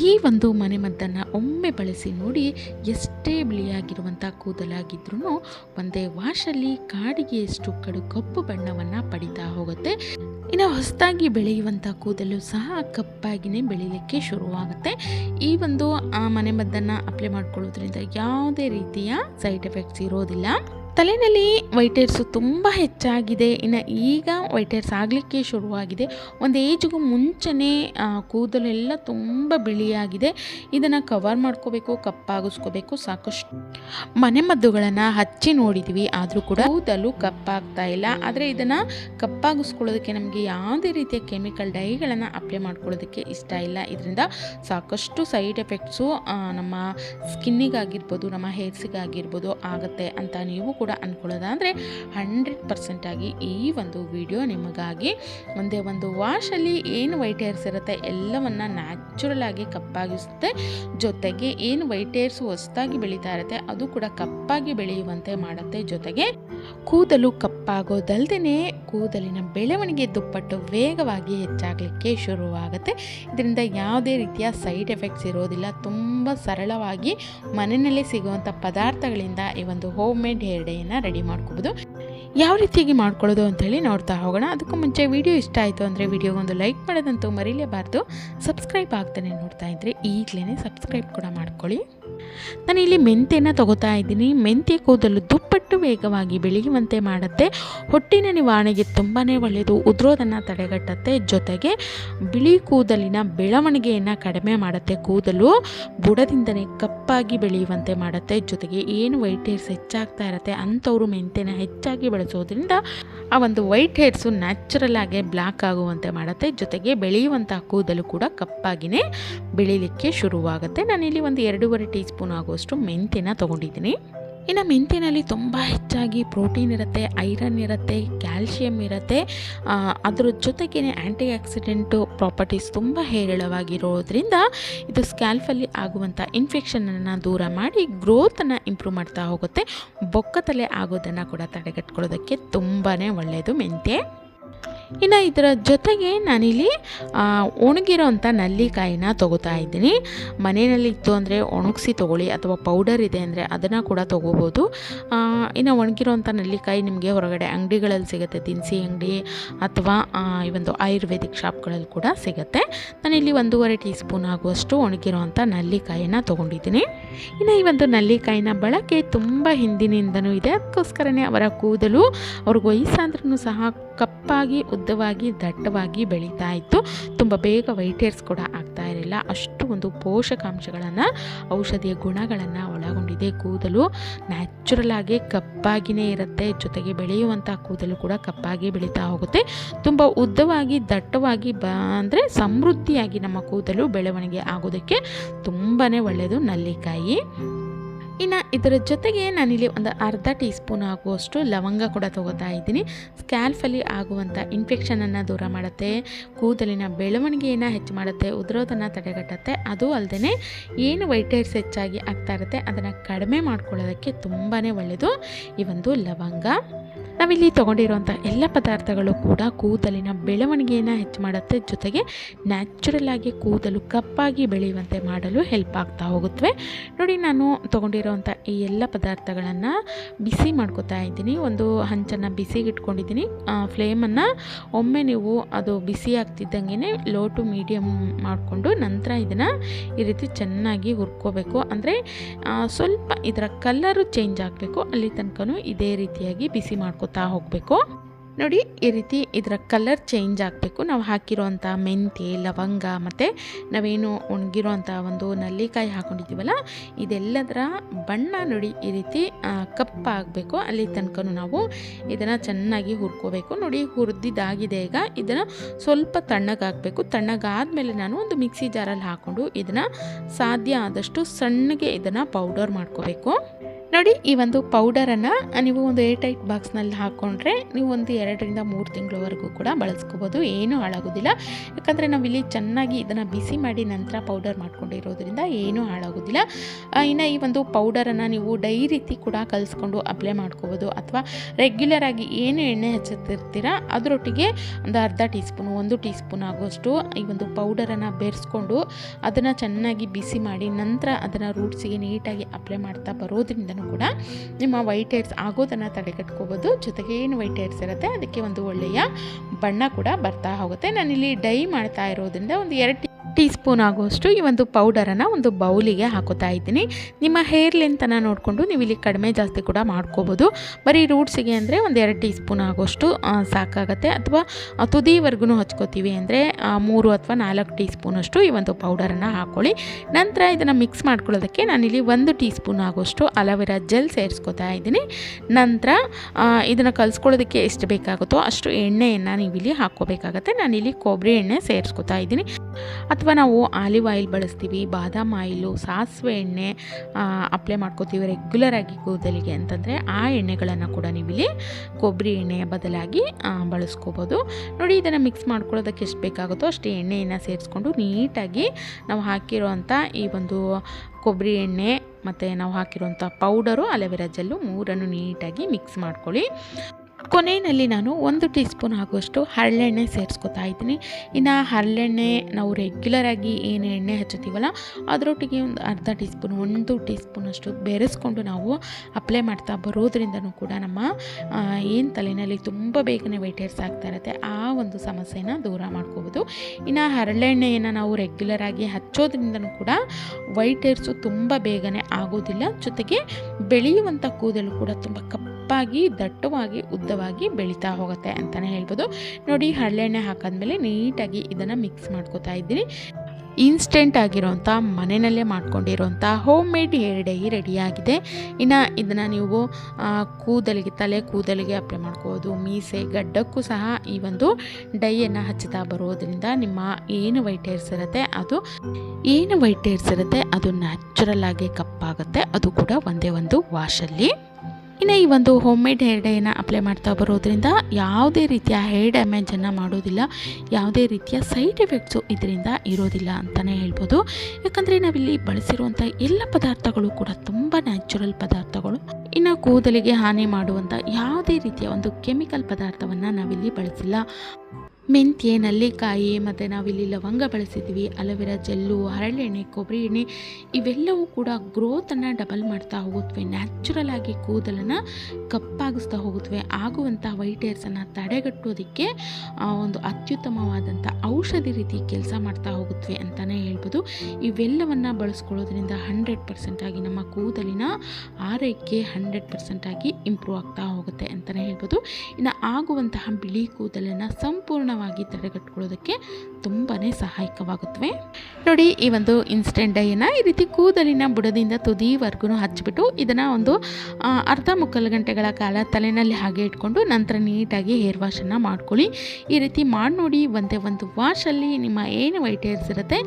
ಈ ಒಂದು ಮನೆಮದ್ದನ್ನು ಒಮ್ಮೆ ಬಳಸಿ ನೋಡಿ ಎಷ್ಟೇ ಬಿಳಿಯಾಗಿರುವಂಥ ಕೂದಲಾಗಿದ್ರೂ ಒಂದೇ ವಾಶಲ್ಲಿ ಕಾಡಿಗೆಯಷ್ಟು ಕಡು ಕಪ್ಪು ಬಣ್ಣವನ್ನು ಪಡಿತಾ ಹೋಗುತ್ತೆ. ಇನ್ನು ಹೊಸದಾಗಿ ಬೆಳೆಯುವಂಥ ಕೂದಲು ಸಹ ಕಪ್ಪಾಗಿಯೇ ಬೆಳೀಲಿಕ್ಕೆ ಶುರುವಾಗುತ್ತೆ. ಈ ಒಂದು ಮನೆಮದ್ದನ್ನು ಅಪ್ಲೈ ಮಾಡ್ಕೊಳ್ಳೋದ್ರಿಂದ ಯಾವುದೇ ರೀತಿಯ ಸೈಡ್ ಎಫೆಕ್ಟ್ಸ್ ಇರೋದಿಲ್ಲ. ತಲೆಯಲ್ಲಿ ವೈಟೇರ್ಸು ತುಂಬ ಹೆಚ್ಚಾಗಿದೆ. ಇನ್ನು ಈಗ ವೈಟೇರ್ಸ್ ಆಗಲಿಕ್ಕೆ ಶುರುವಾಗಿದೆ. ಒಂದು ಏಜ್ಗೂ ಮುಂಚೆನೇ ಕೂದಲೆಲ್ಲ ತುಂಬ ಬಿಳಿಯಾಗಿದೆ. ಇದನ್ನು ಕವರ್ ಮಾಡ್ಕೋಬೇಕು, ಕಪ್ಪಾಗಿಸ್ಕೋಬೇಕು, ಸಾಕಷ್ಟು ಮನೆಮದ್ದುಗಳನ್ನು ಹಚ್ಚಿ ನೋಡಿದ್ವಿ. ಆದರೂ ಕೂಡ ಕೂದಲು ಕಪ್ಪಾಗ್ತಾ ಇಲ್ಲ. ಆದರೆ ಇದನ್ನು ಕಪ್ಪಾಗಿಸ್ಕೊಳ್ಳೋದಕ್ಕೆ ನಮಗೆ ಯಾವುದೇ ರೀತಿಯ ಕೆಮಿಕಲ್ ಡೈಗಳನ್ನು ಅಪ್ಲೈ ಮಾಡ್ಕೊಳ್ಳೋದಕ್ಕೆ ಇಷ್ಟ ಇಲ್ಲ. ಇದರಿಂದ ಸಾಕಷ್ಟು ಸೈಡ್ ಎಫೆಕ್ಟ್ಸು ನಮ್ಮ ಸ್ಕಿನ್ನಿಗಾಗಿರ್ಬೋದು, ನಮ್ಮ ಹೇರ್ಸಿಗಾಗಿರ್ಬೋದು ಆಗುತ್ತೆ ಅಂತ ನೀವು ಕೂಡ ಅಂದ್ಕೊಳ್ಳೋದಾದರೆ ಹಂಡ್ರೆಡ್ ಪರ್ಸೆಂಟಾಗಿ ಈ ಒಂದು ವಿಡಿಯೋ ನಿಮಗಾಗಿ ಒಂದೇ ಒಂದು ವಾಶಲ್ಲಿ ಏನು ವೈಟ್ ಹೇರ್ಸ್ ಇರುತ್ತೆ ಎಲ್ಲವನ್ನು ನ್ಯಾಚುರಲ್ ಆಗಿ ಕಪ್ಪಾಗಿಸುತ್ತೆ. ಜೊತೆಗೆ ಏನು ವೈಟ್ ಹೇರ್ಸ್ ಹೊಸದಾಗಿ ಬೆಳೀತಾ ಇರುತ್ತೆ ಅದು ಕೂಡ ಕಪ್ಪಾಗಿ ಬೆಳೆಯುವಂತೆ ಮಾಡುತ್ತೆ. ಜೊತೆಗೆ ಕೂದಲು ಕಪ್ಪಾಗೋದಲ್ದೇ ಕೂದಲಿನ ಬೆಳವಣಿಗೆ ದುಪ್ಪಟ್ಟು ವೇಗವಾಗಿ ಹೆಚ್ಚಾಗಲಿಕ್ಕೆ ಶುರುವಾಗುತ್ತೆ. ಇದರಿಂದ ಯಾವುದೇ ರೀತಿಯ ಸೈಡ್ ಎಫೆಕ್ಟ್ಸ್ ಇರೋದಿಲ್ಲ. ತುಂಬ ಸರಳವಾಗಿ ಮನೆಯಲ್ಲೇ ಸಿಗುವಂಥ ಪದಾರ್ಥಗಳಿಂದ ಈ ಒಂದು ಹೋಮ್ ಮೇಡ್ ಹೇರ್ ಡೇಯನ್ನು ರೆಡಿ ಮಾಡ್ಕೋಬೋದು. ಯಾವ ರೀತಿಯಾಗಿ ಮಾಡ್ಕೊಳ್ಳೋದು ಅಂತೇಳಿ ನೋಡ್ತಾ ಹೋಗೋಣ. ಅದಕ್ಕೂ ಮುಂಚೆ ವಿಡಿಯೋ ಇಷ್ಟ ಆಯಿತು ಅಂದರೆ ವಿಡಿಯೋಗೊಂದು ಲೈಕ್ ಮಾಡೋದಂತೂ ಮರೀಲೇಬಾರ್ದು. ಸಬ್ಸ್ಕ್ರೈಬ್ ಆಗ್ತಾನೆ ನೋಡ್ತಾ ಇದ್ದರೆ ಈಗಲೇ ಸಬ್ಸ್ಕ್ರೈಬ್ ಕೂಡ ಮಾಡ್ಕೊಳ್ಳಿ. ನಾನು ಇಲ್ಲಿ ಮೆಂತ್ಯನ ತಗೋತಾ ಇದ್ದೀನಿ. ಮೆಂತ್ಯ ಕೂದಲು ದುಪ್ಪಟ್ಟು ವೇಗವಾಗಿ ಬೆಳೆಯುವಂತೆ ಮಾಡುತ್ತೆ. ಹೊಟ್ಟಿನ ನಿವಾರಣೆಗೆ ತುಂಬಾ ಒಳ್ಳೆಯದು. ಉದುರೋದನ್ನು ತಡೆಗಟ್ಟುತ್ತೆ. ಜೊತೆಗೆ ಬಿಳಿ ಕೂದಲಿನ ಬೆಳವಣಿಗೆಯನ್ನು ಕಡಿಮೆ ಮಾಡುತ್ತೆ. ಕೂದಲು ಬುಡದಿಂದನೇ ಕಪ್ಪಾಗಿ ಬೆಳೆಯುವಂತೆ ಮಾಡುತ್ತೆ. ಜೊತೆಗೆ ಏನು ವೈಟ್ ಹೇರ್ಸ್ ಹೆಚ್ಚಾಗ್ತಾ ಇರುತ್ತೆ ಅಂಥವರು ಮೆಂತ್ಯನ ಹೆಚ್ಚಾಗಿ ಬೆಳೆಸೋದ್ರಿಂದ ಆ ಒಂದು ವೈಟ್ ಹೇರ್ಸು ನ್ಯಾಚುರಲ್ ಆಗಿ ಬ್ಲ್ಯಾಕ್ ಆಗುವಂತೆ ಮಾಡುತ್ತೆ. ಜೊತೆಗೆ ಬೆಳೆಯುವಂಥ ಕೂದಲು ಕೂಡ ಕಪ್ಪಾಗಿಯೇ ಬೆಳೀಲಿಕ್ಕೆ ಶುರುವಾಗುತ್ತೆ. ನಾನಿಲ್ಲಿ ಒಂದು ಎರಡೂವರೆ ಟೀ ಆಗುವಷ್ಟು ಮೆಂತ್ಯನ ತೊಗೊಂಡಿದ್ದೀನಿ. ಇನ್ನು ಮೆಂತ್ಯನಲ್ಲಿ ತುಂಬ ಹೆಚ್ಚಾಗಿ ಪ್ರೋಟೀನ್ ಇರುತ್ತೆ, ಐರನ್ ಇರುತ್ತೆ, ಕ್ಯಾಲ್ಶಿಯಂ ಇರುತ್ತೆ. ಅದರ ಜೊತೆಗೇ ಆ್ಯಂಟಿ ಆಕ್ಸಿಡೆಂಟು ಪ್ರಾಪರ್ಟೀಸ್ ತುಂಬ ಹೇರಳವಾಗಿರೋದ್ರಿಂದ ಇದು ಸ್ಕ್ಯಾಲ್ಫಲ್ಲಿ ಆಗುವಂಥ ಇನ್ಫೆಕ್ಷನನ್ನು ದೂರ ಮಾಡಿ ಗ್ರೋತನ್ನು ಇಂಪ್ರೂವ್ ಮಾಡ್ತಾ ಹೋಗುತ್ತೆ. ಬೊಕ್ಕ ತಲೆ ಆಗೋದನ್ನು ಕೂಡ ತಡೆಗಟ್ಕೊಳ್ಳೋದಕ್ಕೆ ತುಂಬಾ ಒಳ್ಳೆಯದು ಮೆಂತ್ಯ. ಇನ್ನು ಇದರ ಜೊತೆಗೆ ನಾನಿಲ್ಲಿ ಒಣಗಿರೋ ಒಣಗಿರೋಂಥ ನಲ್ಲಿಕಾಯಿನ ತೊಗೋತಾ ಇದ್ದೀನಿ. ಮನೆಯಲ್ಲಿ ಇತ್ತು ಅಂದರೆ ಒಣಗಿಸಿ ತೊಗೊಳ್ಳಿ ಅಥವಾ ಪೌಡರ್ ಇದೆ ಅಂದರೆ ಅದನ್ನು ಕೂಡ ತೊಗೋಬೋದು. ಇನ್ನು ಒಣಗಿರೋಂಥ ನಲ್ಲಿಕಾಯಿ ನಿಮಗೆ ಹೊರಗಡೆ ಅಂಗಡಿಗಳಲ್ಲಿ ಸಿಗುತ್ತೆ, ದಿನಸಿ ಅಂಗಡಿ ಅಥವಾ ಈ ಒಂದು ಆಯುರ್ವೇದಿಕ್ ಶಾಪ್ಗಳಲ್ಲಿ ಕೂಡ ಸಿಗುತ್ತೆ. ನಾನಿಲ್ಲಿ ಒಂದೂವರೆ ಟೀ ಸ್ಪೂನ್ ಆಗುವಷ್ಟು ಒಣಗಿರುವಂಥ ನಲ್ಲಿಕಾಯಿನ ತೊಗೊಂಡಿದ್ದೀನಿ. ಇನ್ನು ಈ ಒಂದು ನಲ್ಲಿಕಾಯಿನ ಬಳಕೆ ತುಂಬ ಹಿಂದಿನಿಂದನೂ ಇದೆ. ಅದಕ್ಕೋಸ್ಕರನೇ ಅವರ ಕೂದಲು, ಅವ್ರಿಗೆ ವಯಸ್ಸಾದ್ರೂ ಸಹ ಕಪ್ಪಾಗಿ ಉದ್ದವಾಗಿ ದಟ್ಟವಾಗಿ ಬೆಳೀತಾ ಇತ್ತು. ತುಂಬ ಬೇಗ ವೈಟೇರ್ಸ್ ಕೂಡ ಆಗ್ತಾ ಇರಲಿಲ್ಲ. ಅಷ್ಟು ಒಂದು ಪೋಷಕಾಂಶಗಳನ್ನು, ಔಷಧಿಯ ಗುಣಗಳನ್ನು ಒಳಗೊಂಡಿದೆ ಕೂದಲು. ನ್ಯಾಚುರಲ್ ಆಗಿ ಕಪ್ಪಾಗಿಯೇ ಇರುತ್ತೆ. ಜೊತೆಗೆ ಬೆಳೆಯುವಂಥ ಕೂದಲು ಕೂಡ ಕಪ್ಪಾಗಿ ಬೆಳೀತಾ ಹೋಗುತ್ತೆ. ತುಂಬ ಉದ್ದವಾಗಿ, ದಟ್ಟವಾಗಿ ಬ, ಅಂದರೆ ಸಮೃದ್ಧಿಯಾಗಿ ನಮ್ಮ ಕೂದಲು ಬೆಳವಣಿಗೆ ಆಗೋದಕ್ಕೆ ತುಂಬಾ ಒಳ್ಳೆಯದು ನಲ್ಲಿಕಾಯಿ. ಇನ್ನು ಇದರ ಜೊತೆಗೆ ನಾನಿಲ್ಲಿ ಒಂದು ಅರ್ಧ ಟೀ ಸ್ಪೂನ್ ಆಗುವಷ್ಟು ಲವಂಗ ಕೂಡ ತೊಗೋತಾ ಇದ್ದೀನಿ. ಸ್ಕ್ಯಾಲ್ಫಲ್ಲಿ ಆಗುವಂಥ ಇನ್ಫೆಕ್ಷನನ್ನು ದೂರ ಮಾಡುತ್ತೆ. ಕೂದಲಿನ ಬೆಳವಣಿಗೆಯನ್ನು ಹೆಚ್ಚು ಮಾಡುತ್ತೆ, ಉದುರೋದನ್ನು ತಡೆಗಟ್ಟುತ್ತೆ. ಅದು ಅಲ್ಲದೆ ಏನು ವೈಟ್ ಹೇರ್ಸ್ ಹೆಚ್ಚಾಗಿ ಆಗ್ತಾ ಇರುತ್ತೆ, ಅದನ್ನು ಕಡಿಮೆ ಮಾಡ್ಕೊಳ್ಳೋದಕ್ಕೆ ತುಂಬಾ ಒಳ್ಳೆಯದು ಈ ಒಂದು ಲವಂಗ. ನಾವಿಲ್ಲಿ ತೊಗೊಂಡಿರುವಂಥ ಎಲ್ಲ ಪದಾರ್ಥಗಳು ಕೂಡ ಕೂದಲಿನ ಬೆಳವಣಿಗೆಯನ್ನು ಹೆಚ್ಚು ಮಾಡುತ್ತೆ. ಜೊತೆಗೆ ನ್ಯಾಚುರಲ್ ಆಗಿ ಕೂದಲು ಕಪ್ಪಾಗಿ ಬೆಳೆಯುವಂತೆ ಮಾಡಲು ಹೆಲ್ಪ್ ಆಗ್ತಾ ಹೋಗುತ್ತವೆ ನೋಡಿ, ನಾನು ತೊಗೊಂಡಿರೋವಂಥ ಈ ಎಲ್ಲ ಪದಾರ್ಥಗಳನ್ನು ಬಿಸಿ ಮಾಡ್ಕೊತಾ ಇದ್ದೀನಿ. ಒಂದು ಹಂಚನ್ನು ಬಿಸಿಗೆ ಇಟ್ಕೊಂಡಿದ್ದೀನಿ. ಫ್ಲೇಮನ್ನು ಒಮ್ಮೆ ನೀವು ಅದು ಬಿಸಿ ಆಗ್ತಿದ್ದಂಗೆ ಲೋ ಟು ಮೀಡಿಯಮ್ ಮಾಡಿಕೊಂಡು ನಂತರ ಇದನ್ನು ಈ ರೀತಿ ಚೆನ್ನಾಗಿ ಹುರ್ಕೋಬೇಕು. ಅಂದರೆ ಸ್ವಲ್ಪ ಇದರ ಕಲರು ಚೇಂಜ್ ಆಗಬೇಕು. ಅಲ್ಲಿ ತನಕನೂ ಇದೇ ರೀತಿಯಾಗಿ ಬಿಸಿ ಮಾಡ್ಕೊತಾ ಹೋಗಬೇಕು. ನೋಡಿ, ಈ ರೀತಿ ಇದರ ಕಲರ್ ಚೇಂಜ್ ಆಗಬೇಕು. ನಾವು ಹಾಕಿರೋವಂಥ ಮೆಂತ್ಯ ಲವಂಗ ಮತ್ತು ನಾವೇನು ಒಣಗಿರೋವಂಥ ಒಂದು ನಲ್ಲಿಕಾಯಿ ಹಾಕೊಂಡಿದ್ದೀವಲ್ಲ, ಇದೆಲ್ಲದರ ಬಣ್ಣ ನೋಡಿ ಈ ರೀತಿ ಕಪ್ಪಾಗಬೇಕು ಅಲ್ಲಿ ತನಕನೂ ನಾವು ಇದನ್ನು ಚೆನ್ನಾಗಿ ಹುರ್ಕೋಬೇಕು. ನೋಡಿ, ಹುರಿದಿದ್ದಾಗಿದೆ ಈಗ. ಇದನ್ನು ಸ್ವಲ್ಪ ತಣ್ಣಗಾಗಬೇಕು ತಣ್ಣಗಾದ್ಮೇಲೆ ನಾನು ಒಂದು ಮಿಕ್ಸಿ ಜಾರಲ್ಲಿ ಹಾಕ್ಕೊಂಡು ಇದನ್ನು ಸಾಧ್ಯ ಆದಷ್ಟು ಸಣ್ಣಗೆ ಇದನ್ನು ಪೌಡರ್ ಮಾಡ್ಕೋಬೇಕು. ನೋಡಿ, ಈ ಒಂದು ಪೌಡರನ್ನು ನೀವು ಒಂದು ಏರ್ ಟೈಟ್ ಬಾಕ್ಸ್ನಲ್ಲಿ ಹಾಕ್ಕೊಂಡ್ರೆ ನೀವು ಒಂದು ಎರಡರಿಂದ ಮೂರು ತಿಂಗಳವರೆಗೂ ಕೂಡ ಬಳಸ್ಕೋಬೋದು. ಏನೂ ಹಾಳಾಗೋದಿಲ್ಲ. ಯಾಕಂದರೆ ನಾವಿಲ್ಲಿ ಚೆನ್ನಾಗಿ ಇದನ್ನು ಬಿಸಿ ಮಾಡಿ ನಂತರ ಪೌಡರ್ ಮಾಡ್ಕೊಂಡಿರೋದ್ರಿಂದ ಏನೂ ಹಾಳಾಗೋದಿಲ್ಲ. ಇನ್ನು ಈ ಒಂದು ಪೌಡರನ್ನು ನೀವು ಡೈ ರೀತಿ ಕೂಡ ಕಲಿಸ್ಕೊಂಡು ಅಪ್ಲೈ ಮಾಡ್ಕೋಬೋದು. ಅಥವಾ ರೆಗ್ಯುಲರ್ ಆಗಿ ಏನು ಎಣ್ಣೆ ಹಚ್ಚುತ್ತಿರ್ತೀರ, ಅದರೊಟ್ಟಿಗೆ ಒಂದು ಅರ್ಧ ಟೀ ಸ್ಪೂನು ಒಂದು ಟೀ ಸ್ಪೂನ್ ಆಗೋಷ್ಟು ಈ ಒಂದು ಪೌಡರನ್ನು ಬೆರೆಸ್ಕೊಂಡು ಅದನ್ನು ಚೆನ್ನಾಗಿ ಬಿಸಿ ಮಾಡಿ ನಂತರ ಅದನ್ನು ರೂಟ್ಸಿಗೆ ನೀಟಾಗಿ ಅಪ್ಲೈ ಮಾಡ್ತಾ ಬರೋದ್ರಿಂದನೂ ಕೂಡ ನಿಮ್ಮ ವೈಟ್ ಹೇರ್ಸ್ ಆಗೋದನ್ನು ತಡೆಗಟ್ಕೋಬೋದು ಜೊತೆಗೆ ಏನು ವೈಟ್ ಹೇರ್ಸ್ ಇರುತ್ತೆ, ಅದಕ್ಕೆ ಒಂದು ಒಳ್ಳೆಯ ಬಣ್ಣ ಕೂಡ ಬರ್ತಾ ಹೋಗುತ್ತೆ. ನಾನಿಲ್ಲಿ ಡೈ ಮಾಡ್ತಾ ಇರೋದ್ರಿಂದ ಒಂದು ಎರಡು ಟೀ ಸ್ಪೂನ್ ಆಗುವಷ್ಟು ಈ ಒಂದು ಪೌಡರನ್ನು ಒಂದು ಬೌಲಿಗೆ ಹಾಕೋತಾ ಇದ್ದೀನಿ. ನಿಮ್ಮ ಹೇರ್ ಲೆಂತನ್ನು ನೋಡಿಕೊಂಡು ನೀವು ಇಲ್ಲಿ ಕಡಿಮೆ ಜಾಸ್ತಿ ಕೂಡ ಮಾಡ್ಕೋಬೋದು. ಬರೀ ರೂಟ್ಸಿಗೆ ಅಂದರೆ ಒಂದು ಎರಡು ಟೀ ಸ್ಪೂನ್ ಆಗೋಷ್ಟು ಸಾಕಾಗುತ್ತೆ. ಅಥವಾ ತುದಿವರೆಗೂ ಹಚ್ಕೋತೀವಿ ಅಂದರೆ ಮೂರು ಅಥವಾ ನಾಲ್ಕು ಟೀ ಸ್ಪೂನಷ್ಟು ಈ ಒಂದು ಪೌಡರನ್ನು ಹಾಕ್ಕೊಳ್ಳಿ ನಂತರ ಇದನ್ನು ಮಿಕ್ಸ್ ಮಾಡ್ಕೊಳ್ಳೋದಕ್ಕೆ ನಾನಿಲ್ಲಿ ಒಂದು ಟೀ ಸ್ಪೂನ್ ಆಗೋಷ್ಟು ಅಲೋವೆರಾ ಜೆಲ್ ಸೇರಿಸ್ಕೊತಾ ಇದ್ದೀನಿ. ನಂತರ ಇದನ್ನು ಕಲಿಸ್ಕೊಳ್ಳೋದಕ್ಕೆ ಎಷ್ಟು ಬೇಕಾಗುತ್ತೋ ಅಷ್ಟು ಎಣ್ಣೆಯನ್ನು ನೀವು ಇಲ್ಲಿ ಹಾಕ್ಕೋಬೇಕಾಗತ್ತೆ. ನಾನಿಲ್ಲಿ ಕೊಬ್ಬರಿ ಎಣ್ಣೆ ಸೇರಿಸ್ಕೊತಾ ಇದ್ದೀನಿ. ಅಥವಾ ನಾವು ಆಲಿವ್ ಆಯಿಲ್ ಬಳಸ್ತೀವಿ, ಬಾದಾಮ್ ಆಯಿಲು, ಸಾಸಿವೆ ಎಣ್ಣೆ ಅಪ್ಲೈ ಮಾಡ್ಕೋತೀವಿ ರೆಗ್ಯುಲರ್ ಆಗಿ ಕೂದಲಿಗೆ ಅಂತಂದರೆ ಆ ಎಣ್ಣೆಗಳನ್ನು ಕೂಡ ನೀವಿಲ್ಲಿ ಕೊಬ್ಬರಿ ಎಣ್ಣೆಯ ಬದಲಾಗಿ ಬಳಸ್ಕೋಬೋದು. ನೋಡಿ ಇದನ್ನು ಮಿಕ್ಸ್ ಮಾಡ್ಕೊಳ್ಳೋದಕ್ಕೆ ಎಷ್ಟು ಬೇಕಾಗುತ್ತೋ ಅಷ್ಟೇ ಎಣ್ಣೆಯನ್ನು ಸೇರಿಸ್ಕೊಂಡು ನೀಟಾಗಿ ನಾವು ಹಾಕಿರೋವಂಥ ಈ ಒಂದು ಕೊಬ್ಬರಿ ಎಣ್ಣೆ ಮತ್ತು ನಾವು ಹಾಕಿರೋಂಥ ಪೌಡರು ಅಲೋವೆರಾ ಜೆಲ್ಲು ಮೂರನ್ನು ನೀಟಾಗಿ ಮಿಕ್ಸ್ ಮಾಡ್ಕೊಳ್ಳಿ. ಕೊನೆಯಲ್ಲಿ ನಾನು ಒಂದು ಟೀ ಸ್ಪೂನ್ ಆಗುವಷ್ಟು ಹರಳೆಣ್ಣೆ ಸೇರಿಸ್ಕೊತಾ ಇದ್ದೀನಿ. ಇನ್ನು ಹರಳೆಣ್ಣೆ ನಾವು ರೆಗ್ಯುಲರಾಗಿ ಏನು ಎಣ್ಣೆ ಹಚ್ಚುತ್ತೀವಲ್ಲ, ಅದರೊಟ್ಟಿಗೆ ಒಂದು ಅರ್ಧ ಟೀ ಸ್ಪೂನ್ ಒಂದು ಟೀ ಸ್ಪೂನಷ್ಟು ಬೆರೆಸ್ಕೊಂಡು ನಾವು ಅಪ್ಲೈ ಮಾಡ್ತಾ ಬರೋದ್ರಿಂದನೂ ಕೂಡ ನಮ್ಮ ಏನು ತಲೆಯಲ್ಲಿ ತುಂಬ ಬೇಗನೆ ವೈಟ್ ಆಗ್ತಾ ಇರುತ್ತೆ, ಆ ಒಂದು ಸಮಸ್ಯೆನ ದೂರ ಮಾಡ್ಕೋಬೋದು. ಇನ್ನು ಹರಳೆಣ್ಣೆಯನ್ನು ನಾವು ರೆಗ್ಯುಲರ್ ಆಗಿ ಹಚ್ಚೋದ್ರಿಂದನೂ ಕೂಡ ವೈಟ್ ಹೇರ್ಸು ತುಂಬ ಬೇಗನೆ ಆಗೋದಿಲ್ಲ. ಜೊತೆಗೆ ಬೆಳೆಯುವಂಥ ಕೂದಲು ಕೂಡ ತುಂಬ ಕಪ್ಪಾಗಿ ದಟ್ಟವಾಗಿ ಉದ್ದವಾಗಿ ಬೆಳೀತಾ ಹೋಗುತ್ತೆ ಅಂತಲೇ ಹೇಳ್ಬೋದು. ನೋಡಿ ಹರಳೆಣ್ಣೆ ಹಾಕಾದ್ಮೇಲೆ ನೀಟಾಗಿ ಇದನ್ನು ಮಿಕ್ಸ್ ಮಾಡ್ಕೋತಾ ಇದ್ದೀನಿ. ಇನ್ಸ್ಟೆಂಟ್ ಆಗಿರೋಂಥ, ಮನೆಯಲ್ಲೇ ಮಾಡ್ಕೊಂಡಿರೋಂಥ ಹೋಮ್ ಮೇಡ್ ಹೇರ್ ಡೈ ರೆಡಿಯಾಗಿದೆ. ಇನ್ನು ಇದನ್ನು ನೀವು ಕೂದಲಿಗೆ, ತಲೆ ಕೂದಲಿಗೆ ಅಪ್ಲೈ ಮಾಡ್ಕೋಬೋದು. ಮೀಸೆ, ಗಡ್ಡಕ್ಕೂ ಸಹ ಈ ಒಂದು ಡೈಯನ್ನು ಹಚ್ಚುತ್ತಾ ಬರೋದ್ರಿಂದ ನಿಮ್ಮ ಏನು ವೈಟ್ ಹೇರ್ಸ್ ಇರುತ್ತೆ, ಅದು ಏನು ವೈಟ್ ಹೇರ್ಸ್ ಇರುತ್ತೆ, ಅದು ನ್ಯಾಚುರಲ್ ಆಗಿ ಕಪ್ಪಾಗುತ್ತೆ. ಅದು ಕೂಡ ಒಂದೇ ಒಂದು ವಾಶಲ್ಲಿ ಇನ್ನು ಈ ಒಂದು ಹೋಮ್ ಮೇಡ್ ಹೇರ್ ಡೈನ ಅಪ್ಲೈ ಮಾಡ್ತಾ ಬರೋದ್ರಿಂದ ಯಾವುದೇ ರೀತಿಯ ಹೇರ್ ಡ್ಯಾಮೇಜನ್ನು ಮಾಡೋದಿಲ್ಲ, ಯಾವುದೇ ರೀತಿಯ ಸೈಡ್ ಎಫೆಕ್ಟ್ಸು ಇದರಿಂದ ಇರೋದಿಲ್ಲ ಅಂತಲೇ ಹೇಳ್ಬೋದು. ಯಾಕಂದರೆ ನಾವಿಲ್ಲಿ ಬಳಸಿರುವಂಥ ಎಲ್ಲ ಪದಾರ್ಥಗಳು ಕೂಡ ತುಂಬ ನ್ಯಾಚುರಲ್ ಪದಾರ್ಥಗಳು. ಇನ್ನು ಕೂದಲಿಗೆ ಹಾನಿ ಮಾಡುವಂಥ ಯಾವುದೇ ರೀತಿಯ ಒಂದು ಕೆಮಿಕಲ್ ಪದಾರ್ಥವನ್ನು ನಾವಿಲ್ಲಿ ಬಳಸಿಲ್ಲ. ಮೆಂತ್ಯೆ, ನಲ್ಲಿಕಾಯಿ ಮತ್ತು ನಾವಿಲ್ಲಿ ಲವಂಗ ಬಳಸಿದ್ವಿ ಅಲೋವೆರಾ ಜೆಲ್ಲು ಹರಳೆಣ್ಣೆ ಕೊಬ್ಬರಿ ಎಣ್ಣೆ ಇವೆಲ್ಲವೂ ಕೂಡ ಗ್ರೋತನ್ನು ಡಬಲ್ ಮಾಡ್ತಾ ಹೋಗುತ್ತವೆ. ನ್ಯಾಚುರಲ್ ಆಗಿ ಕೂದಲನ್ನು ಕಪ್ಪಾಗಿಸ್ತಾ ಹೋಗುತ್ತವೆ. ಆಗುವಂಥ ವೈಟ್ ಹೇರ್ಸನ್ನು ತಡೆಗಟ್ಟೋದಕ್ಕೆ ಒಂದು ಅತ್ಯುತ್ತಮವಾದಂಥ ಔಷಧಿ ರೀತಿ ಕೆಲಸ ಮಾಡ್ತಾ ಹೋಗುತ್ತವೆ ಅಂತಲೇ ಹೇಳ್ಬೋದು. ಇವೆಲ್ಲವನ್ನು ಬಳಸ್ಕೊಳ್ಳೋದ್ರಿಂದ ಹಂಡ್ರೆಡ್ ಪರ್ಸೆಂಟಾಗಿ ನಮ್ಮ ಕೂದಲಿನ ಆರೈಕೆ ಹಂಡ್ರೆಡ್ ಪರ್ಸೆಂಟಾಗಿ ಇಂಪ್ರೂವ್ ಆಗ್ತಾ ಹೋಗುತ್ತೆ ಅಂತಲೇ ಹೇಳ್ಬೋದು. ಇನ್ನು ಆಗುವಂತಹ ಬಿಳಿ ಕೂದಲನ್ನು ಸಂಪೂರ್ಣವಾಗಿ ತಡೆಗಟ್ಕೊಳ್ಳೋದಕ್ಕೆ ತುಂಬಾ ಸಹಾಯಕವಾಗುತ್ತವೆ. ನೋಡಿ, ಈ ಒಂದು ಇನ್ಸ್ಟೆಂಟ್ ಡೈಯನ್ನು ಈ ರೀತಿ ಕೂದಲಿನ ಬುಡದಿಂದ ತುದಿವರೆಗೂ ಹಚ್ಚಿಬಿಟ್ಟು ಇದನ್ನು ಒಂದು ಅರ್ಧ ಮುಕ್ಕಾಲು ಗಂಟೆಗಳ ಕಾಲ ತಲೆಯಲ್ಲಿ ಹಾಗೆ ಇಟ್ಕೊಂಡು ನಂತರ ನೀಟಾಗಿ ಹೇರ್ ವಾಶನ್ನು ಮಾಡ್ಕೊಳ್ಳಿ. ಈ ರೀತಿ ಮಾಡಿ ನೋಡಿ ಒಂದೇ ಒಂದು ವಾಶಲ್ಲಿ ನಿಮ್ಮ ಏನು ವೈಟ್ ಹೇರ್ಸ್ ಇರುತ್ತೆ,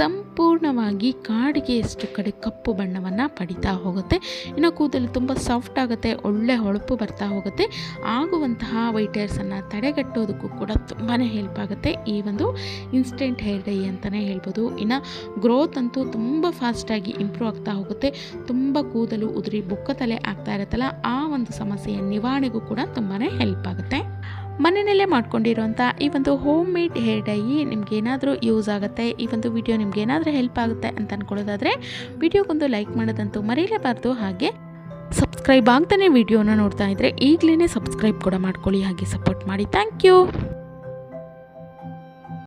ಸಂಪೂರ್ಣವಾಗಿ ಕಾಡಿಗೆ ಎಷ್ಟು ಕಡೆ ಕಪ್ಪು ಬಣ್ಣವನ್ನು ಪಡಿತಾ ಹೋಗುತ್ತೆ. ಇನ್ನು ಕೂದಲು ತುಂಬ ಸಾಫ್ಟ್ ಆಗುತ್ತೆ, ಒಳ್ಳೆ ಹೊಳಪು ಬರ್ತಾ ಹೋಗುತ್ತೆ. ಆಗುವಂತಹ ವೈಟ್ ಹೇರ್ಸನ್ನು ತಡೆಗಟ್ಟೋದಕ್ಕೂ ಕೂಡ ತುಂಬಾ ಹೆಲ್ಪ್ ಆಗುತ್ತೆ ಈ ಒಂದು ಇನ್ಸ್ಟೆಂಟ್ ಹೇರ್ ಡೈ ಅಂತಲೇ ಹೇಳ್ಬೋದು. ಇನ್ನು ಗ್ರೋತ್ ಅಂತೂ ತುಂಬ ಫಾಸ್ಟಾಗಿ ಇಂಪ್ರೂವ್ ಆಗ್ತಾ ಹೋಗುತ್ತೆ. ತುಂಬ ಕೂದಲು ಉದುರಿ ಬುಕ್ಕ ತಲೆ ಆಗ್ತಾ ಇರುತ್ತಲ್ಲ, ಆ ಒಂದು ಸಮಸ್ಯೆಯ ನಿವಾರಣೆಗೂ ಕೂಡ ತುಂಬಾ ಹೆಲ್ಪ್ ಆಗುತ್ತೆ. ಮನೆಯಲ್ಲೇ ಮಾಡ್ಕೊಂಡಿರೋಂಥ ಈ ಒಂದು ಹೋಮ್ ಮೇಡ್ ಹೇರ್ ಡೈ ನಿಮ್ಗೆ ಏನಾದರೂ ಯೂಸ್ ಆಗುತ್ತೆ, ಈ ಒಂದು ವಿಡಿಯೋ ನಿಮ್ಗೆ ಏನಾದರೂ ಹೆಲ್ಪ್ ಆಗುತ್ತೆ ಅಂತ ಅಂದ್ಕೊಳ್ಳೋದಾದರೆ ವಿಡಿಯೋಗೊಂದು ಲೈಕ್ ಮಾಡೋದಂತೂ ಮರೀಲೇಬಾರ್ದು ಹಾಗೆ ಸಬ್ಸ್ಕ್ರೈಬ್ ಆಗ್ತಾನೆ ವಿಡಿಯೋನ ನೋಡ್ತಾ ಇದ್ದರೆ ಈಗಲೇ ಸಬ್ಸ್ಕ್ರೈಬ್ ಕೂಡ ಮಾಡ್ಕೊಳ್ಳಿ, ಹಾಗೆ ಸಪೋರ್ಟ್ ಮಾಡಿ. Thank you